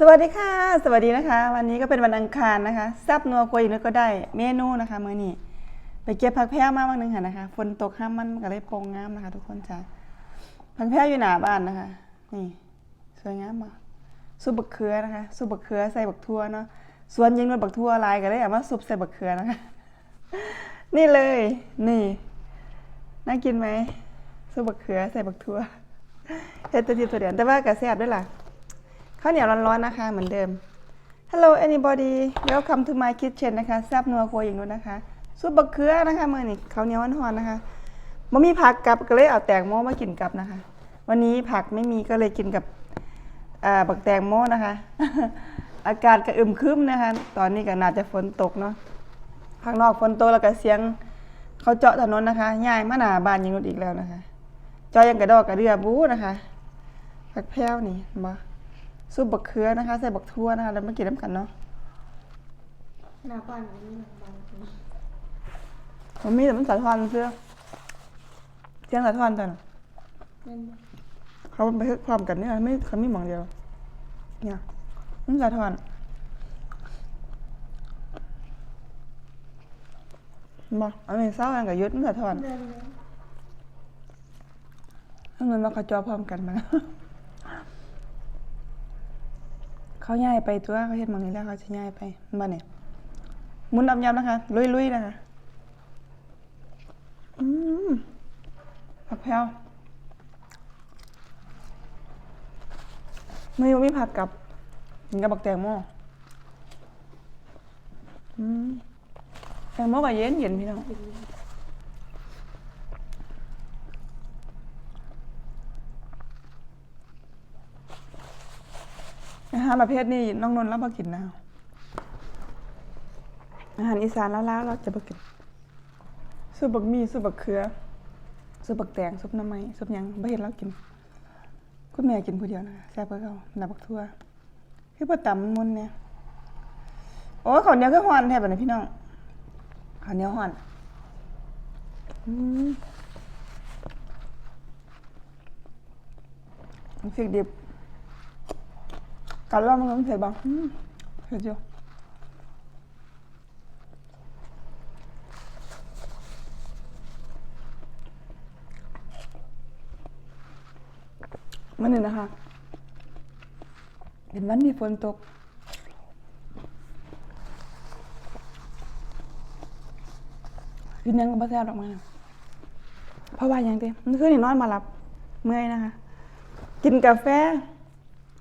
สวัสดีค่ะ สวัสดีนะคะ วันนี้ก็เป็นวันอังคารนะคะแซับนัวกลัวอีกนิดก็ได้เมนูนะคะมื้อนี้ไปเก็บผักแพรมาบางหนึงค่ะนะคะฝนตกห้ามมันก็เลยโปร่งงามนะคะ ทุกคนจ้ะผักแพรอยู่หน้าบ้านนะคะ นี่สวยงามมากซุปบักเขือนะคะซุปบักเขือใส่บักทั่วเนาะส่วนยิงด้วยบักทั่วลายก็เลยเอามาซุปใส่บักเขือนะคะ นี่เลย นี่น่ากินไหมซุปบักเขือใส่บักทั่วเฮ็ดแตัวทีตัวเดียวแต่ว่ากระแซบด้วยล่ะ ข้าวเหนียวร้อนๆนะคะ เหมือนเดิม Hello anybody welcome to my kitchen นะคะแซบนัวครัวอย่างนู้นนะคะซุปบักเขือนะคะมือนี่ข้าวเหนียวร้อนๆนะคะม่มีผักกับก็เลยเอาแตงโมมากินกับนะคะ วันนี้ผักไม่มีก็เลยกินกับอ่าบักแตงโมนะคะ อากาศก็อึมครึมนะคะ ตอนนี้ก็น่าจะฝนตกเนาะข้างนอกฝนตกแล้วก็เสียงเขาเจาะถนนนะคะย้ายมาหนาบานยังนู้นอีกแล้วนะคะจาะยังกระดอกกระเดือบูนะคะผักแพรวนี่เห็นบ่ ซุปบักเขือนะคะ ใส่บักทั่วนะคะ แล้วมากินน้ำกันเนาะหน้าบ้านนี้หลังบ้านนี้มันมีแต่มันสะท้อนเสื้อเสียงสะท้อนแต่น่ะนั่นเขาไปพร้อมกันเนี่ยไม่เขาไม่หมองเดียว เนี่ยมันสะท้อนบอกอันนี้เศร้าอันกับยุดมันสะท้อนเดินเลยถ้าเงินมาเขาจอพร้อมกันมา เขาย้ายไปตัวเขาเห็นมองนี้แล้วเขาจะย้ายไปมาเนี่ยมุนดำยำนะคะ ลุยๆนะคะอืมผักแพรวไม่มีผักกับกินกับบักแตงโมอืมแตงโมก็เย็นเย็นพี่น้อง หารประเภทนี้น้องนนท์รับมากินนะอาหารอีสานแล้วแล้วเราจะมากินซุปบักหมี่ซุปบักเขือซุปบักแตงซุปน้ำไม้ซุปยังไม่เห็นเรากิน คุณแม่กินผู้เดียวนะแซ่บเพื่อเขาหนาบักทั่วคือปลาตำมันมุนเนี่ยโอ้ข้าวเหนียวคือฮ้อนแทบแบบนี้พี่น้องข้าวเหนียวฮ้อนอืมมันฟิกดิบ กัดแล้วมันก็เผ็ดบ้างอืมเผ็ดอยู่มันนี่นะคะเห็นวันมีฝนตก กินยังก็บ่แซ่บดอกม้นเพราะว่าหยังเต้มันคือนี่นอนมาหลับ เมื่อยนะคะ กินกาแฟ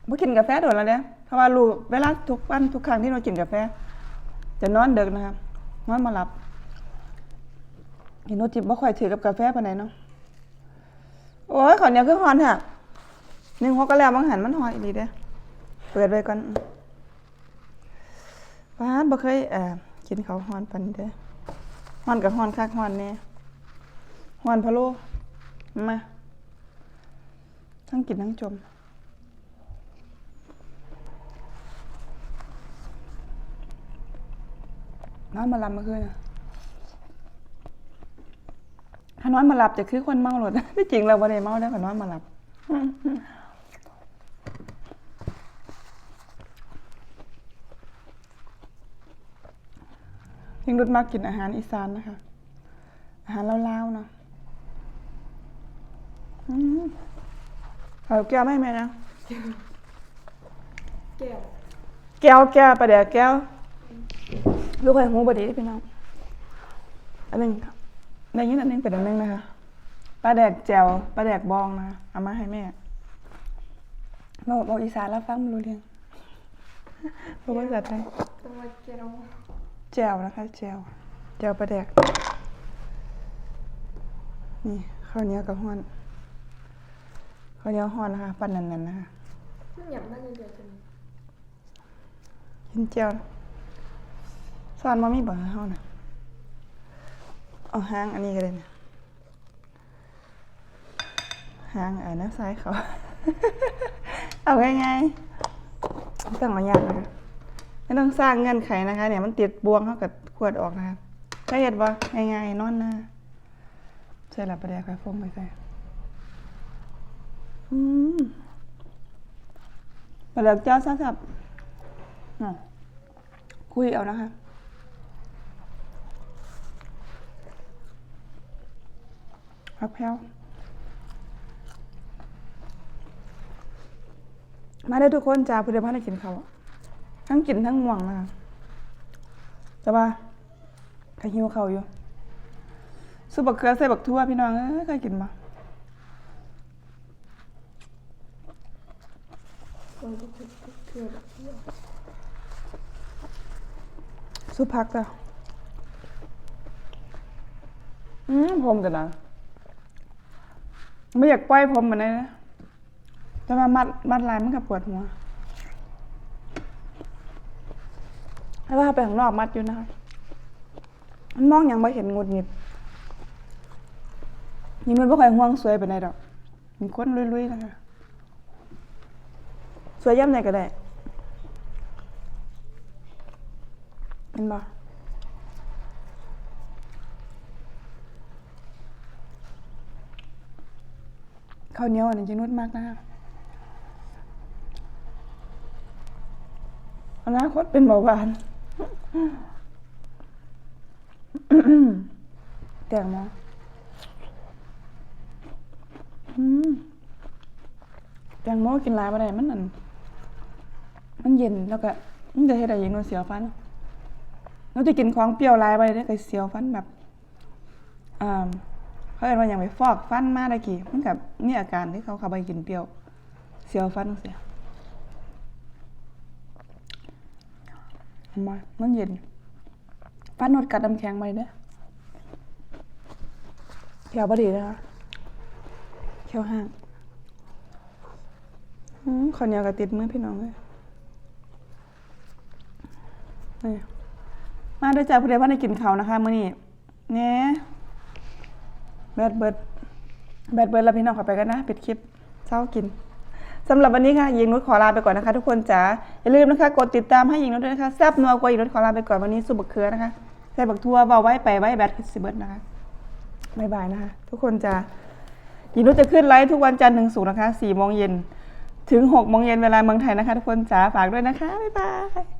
บ่กินกาแฟโดนแล้วเนี่ยเพราะว่ารู้เวลาทุกวันทุกครั้งที่เรากินกาแฟ จะนอนดึกนะคะนอนมาหลับเห็นโนจิบบ่ค่อยถือกับกาแฟปานใดเนาะโอ้ยขาวเนียคือฮอนค่ะหนึ่งหกก็แล้วบางหันมันหอยอีหลีเด้อเปิดไปก่อนป้าบ่เคยเอ่อกินเขาฮอนปันนี้เด้อฮอนกับฮอนคักฮอนแน่ฮอนพะโล้มาทั้งกินทั้งจม นอนมาหลับเมื่อคืนน่ะถ้านอนมาหลับจะคือคนเมาหรอที่จริงเราบ่ได้เมาได้อขานอนมาหลับยิงรุดมากกินอาหารอีสานนะคะ อาหารลาวๆเนาะอืมเอาแก้วไม่แม่นะ แก้ว แก้วแก้วประเดี๋ยวแก้ว ลูกไข่หูบดีพี่น้อง อันหนึ่งในนี้อันหนึงเป็นอันหนึงนะคะปลาแดกแจวปลาแดกบองนะคะเอามาให้แม่บอกบอกอีสานแล้วฟังไม่รู้เรื่องบอกภาษาไทยตัวแก้วแจวนะคะแจวแจวปลาแดก นี่ข้าวเหนียวกับห้อนข้าวเหนียวห้อนนะคะปั้นนันๆนะคะมันหยับน่าจะเดือดจังกินแจว สอนมามีบ่ให้เฮานะเอาห้างอันนี้ก็ได้นะห้างอ่าน้ำซ้ายเขา เอาง่ายๆไม่ต้องเอายากนะไม่ต้องสร้างเงื่อนไขนะคะ เนี่ยมันติดบวงเท่ากับขวดออกนะคะถ้าเห็ดบ่ง่ายๆนอนหน้าใส่หลับประเดี๋ยวค่ะฟงไปใส่อืมประเดี๋ยวเจ้าซับคุยเอานะคะ พักแพ้วมาได้ทุกคนจ้าผู้ใดพาได้กินเขาทั้งกินทั้งง่วงนะคะแต่ว่าใครหิวเขาอยู่ซุบักเขือใส่บักทั่วพี่น้องเอ้ยเคยกินมาคนก็คือคือแบบเที่ยวซุปผักจ้ะอืมผมกันนะ ไม่อยากปล่อยผมเหมือนนั้นนะแต่ว่ามัดมัดลายมันกับปวดหัวถ้าว่าไปข้างนอกมัดอยู่นะคะมันมองอย่างไม่เห็นงุดหงิดนี่มันไม่ค่อยห่วงสวยไปไหนดอกมีคนลุยๆนะคะสวยย่ำไหนก็ได้เห็นบ่ ข้าวเหนียวอันนี้จะนุ่มมากนะอนาคตเป็นเบาหวานแตงโมอืมแตงโมกินหลายบ่ได้มันอันมันเย็นแล้วก็มันจะเฮ็ดให้ยิงนูเสียวฟันนูจะกินของเปรี้ยวหลายไปได้ก็เสียวฟันแบบอ่า เขาเรียกว่าย่างไปฟอกฟันมาตะกี้มันกับมีอาการที่เขาเข้าไปกินเปรี้ยว เสียวฟันเสียเห็นไหมมันเย็นฟันนวดกัดน้ำแข็งไปเด้อเขียวบดีนะคะเขียวห่างขอเหนียวกับติดมือพี่น้องเลยมาด้วยจ้าผู้ใดว่าได้กินเขานะคะมื้อนี้แหน่ แบดเบิดแบดเบิดแล้วพี่น้องขอไปกันนะปิดคลิปเช้ากินสำหรับวันนี้ค่ะยิงนุชขอลาไปก่อนนะคะ ทุกคนจ๋าอย่าลืมนะคะกดติดตามให้ยิงนุชด้วยนะคะแซ่บนัวกว่ายิงนุชขอลาไปก่อนวันนี้สุบักเคือนะคะใส่บักทั่วเบาไว้ไปไว้แบดคือสิเบิร์ดนะคะบายบายนะคะทุกคนจ๋ายิงนุชจะขึ้นไลฟ์ทุกวันจันทร์ถึงศุกร์นะคะสี่โมงเย็นถึงหกโมงเย็นเวลาเมืองไทยนะคะ ทุกคนจ๋าฝากด้วยนะคะบ๊ายบาย